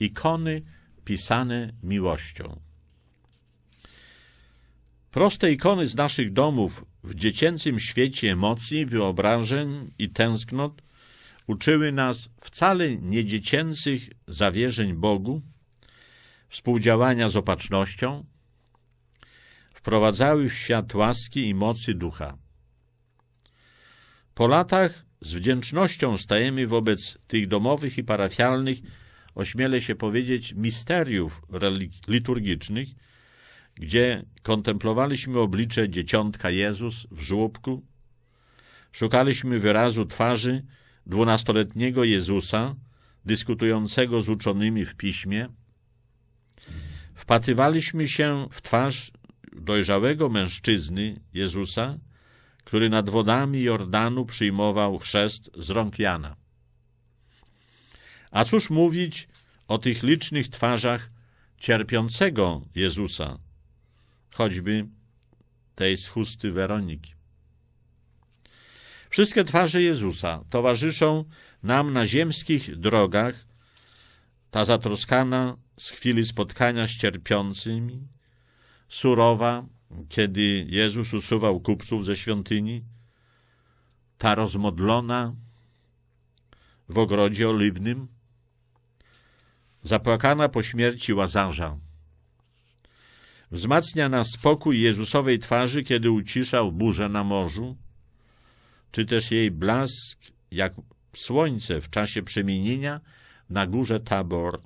ikony pisane miłością. Proste ikony z naszych domów w dziecięcym świecie emocji, wyobrażeń i tęsknot uczyły nas wcale nie dziecięcych zawierzeń Bogu, współdziałania z opatrznością, wprowadzały w świat łaski i mocy ducha. Po latach z wdzięcznością stajemy wobec tych domowych i parafialnych, ośmielę się powiedzieć, misteriów liturgicznych, gdzie kontemplowaliśmy oblicze dzieciątka Jezus w żłobku, szukaliśmy wyrazu twarzy dwunastoletniego Jezusa, dyskutującego z uczonymi w piśmie, wpatywaliśmy się w twarz dojrzałego mężczyzny Jezusa, który nad wodami Jordanu przyjmował chrzest z rąk Jana. A cóż mówić o tych licznych twarzach cierpiącego Jezusa, choćby tej z chusty Weroniki. Wszystkie twarze Jezusa towarzyszą nam na ziemskich drogach, ta zatroskana z chwili spotkania z cierpiącymi, surowa, kiedy Jezus usuwał kupców ze świątyni, ta rozmodlona w ogrodzie oliwnym, zapłakana po śmierci Łazarza. Wzmacnia nas spokój Jezusowej twarzy, kiedy uciszał burzę na morzu, czy też jej blask jak słońce w czasie przemienienia na górze Tabor.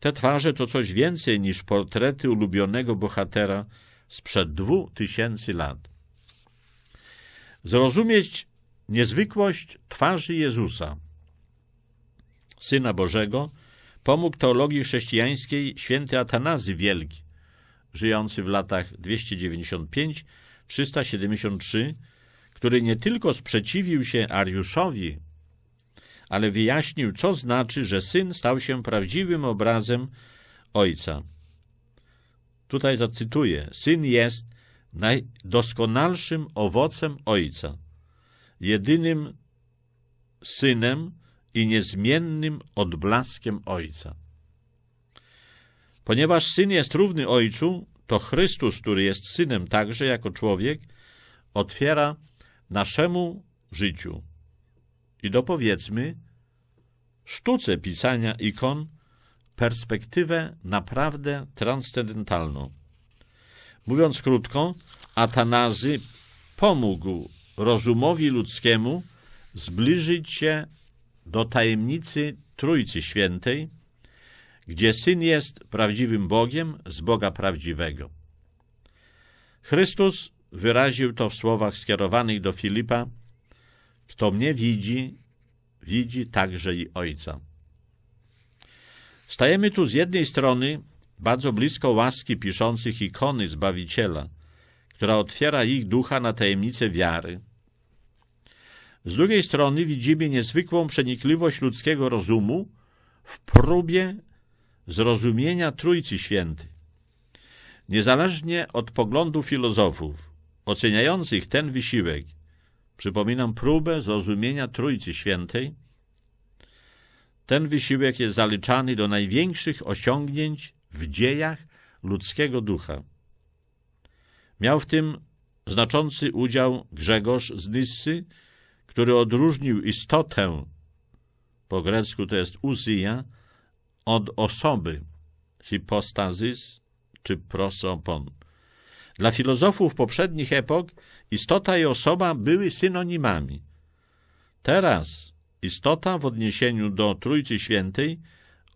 Te twarze to coś więcej niż portrety ulubionego bohatera sprzed dwóch tysięcy lat. Zrozumieć niezwykłość twarzy Jezusa, Syna Bożego, pomógł teologii chrześcijańskiej święty Atanazy Wielki, żyjący w latach 295-373, który nie tylko sprzeciwił się Ariuszowi, ale wyjaśnił, co znaczy, że syn stał się prawdziwym obrazem ojca. Tutaj zacytuję: Syn jest najdoskonalszym owocem ojca, jedynym synem i niezmiennym odblaskiem ojca. Ponieważ syn jest równy ojcu, to Chrystus, który jest synem także jako człowiek, otwiera naszemu życiu i dopowiedzmy sztuce pisania ikon perspektywę naprawdę transcendentalną. Mówiąc krótko, Atanazy pomógł rozumowi ludzkiemu zbliżyć się do tajemnicy Trójcy Świętej, gdzie Syn jest prawdziwym Bogiem z Boga prawdziwego. Chrystus wyraził to w słowach skierowanych do Filipa: Kto mnie widzi, widzi także i Ojca. Stajemy tu z jednej strony bardzo blisko łaski piszących ikony Zbawiciela, która otwiera ich ducha na tajemnicę wiary. Z drugiej strony widzimy niezwykłą przenikliwość ludzkiego rozumu w próbie zrozumienia Trójcy Świętej. Niezależnie od poglądu filozofów oceniających ten wysiłek, przypominam próbę zrozumienia Trójcy Świętej, ten wysiłek jest zaliczany do największych osiągnięć w dziejach ludzkiego ducha. Miał w tym znaczący udział Grzegorz z Nyssy, który odróżnił istotę, po grecku to jest uzyja, od osoby, hipostazys czy prosopon. Dla filozofów poprzednich epok istota i osoba były synonimami. Teraz istota w odniesieniu do Trójcy Świętej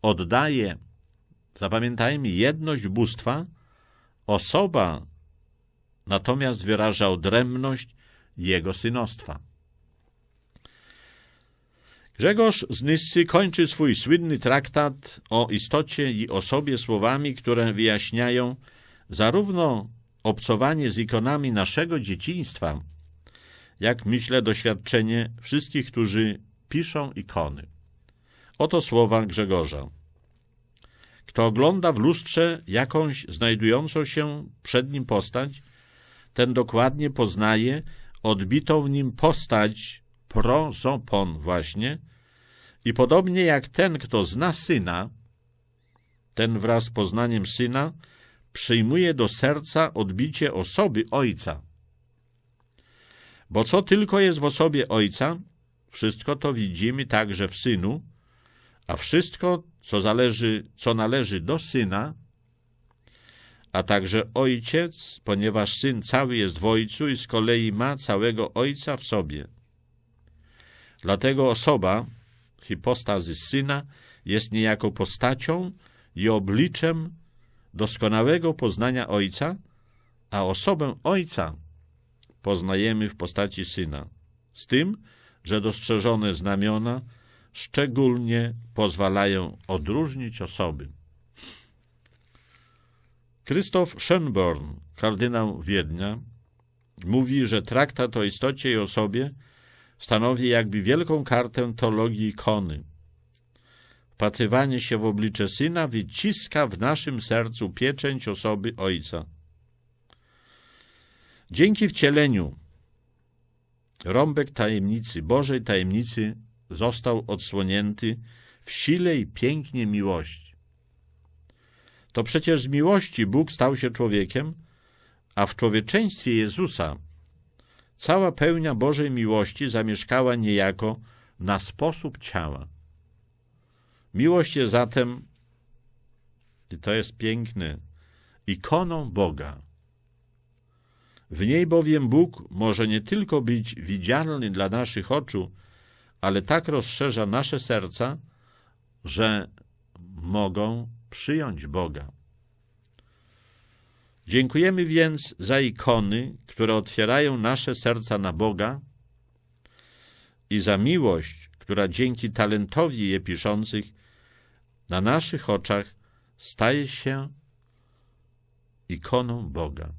oddaje, zapamiętajmy, jedność bóstwa, osoba natomiast wyraża odrębność Jego synostwa. Grzegorz z Nyssy kończy swój słynny traktat o istocie i osobie słowami, które wyjaśniają zarówno obcowanie z ikonami naszego dzieciństwa, jak myślę doświadczenie wszystkich, którzy piszą ikony. Oto słowa Grzegorza. Kto ogląda w lustrze jakąś znajdującą się przed nim postać, ten dokładnie poznaje odbitą w nim postać prozopon właśnie, I podobnie jak ten, kto zna syna, ten wraz z poznaniem syna przyjmuje do serca odbicie osoby ojca. Bo co tylko jest w osobie ojca, wszystko to widzimy także w synu, a wszystko, co, zależy, co należy do syna, a także ojciec, ponieważ syn cały jest w ojcu i z kolei ma całego ojca w sobie. Dlatego osoba, hipostazy syna, jest niejako postacią i obliczem doskonałego poznania ojca, a osobę ojca poznajemy w postaci syna, z tym, że dostrzeżone znamiona szczególnie pozwalają odróżnić osoby. Krzysztof Schönborn, kardynał Wiednia, mówi, że traktat o istocie i osobie stanowi jakby wielką kartę teologii ikony. Wpatrywanie się w oblicze Syna wyciska w naszym sercu pieczęć osoby Ojca. Dzięki wcieleniu rąbek tajemnicy, Bożej tajemnicy został odsłonięty w sile i pięknie miłości. To przecież z miłości Bóg stał się człowiekiem, a w człowieczeństwie Jezusa cała pełnia Bożej miłości zamieszkała niejako na sposób ciała. Miłość jest zatem, i to jest piękne, ikoną Boga. W niej bowiem Bóg może nie tylko być widzialny dla naszych oczu, ale tak rozszerza nasze serca, że mogą przyjąć Boga. Dziękujemy więc za ikony, które otwierają nasze serca na Boga i za miłość, która dzięki talentowi je piszących na naszych oczach staje się ikoną Boga.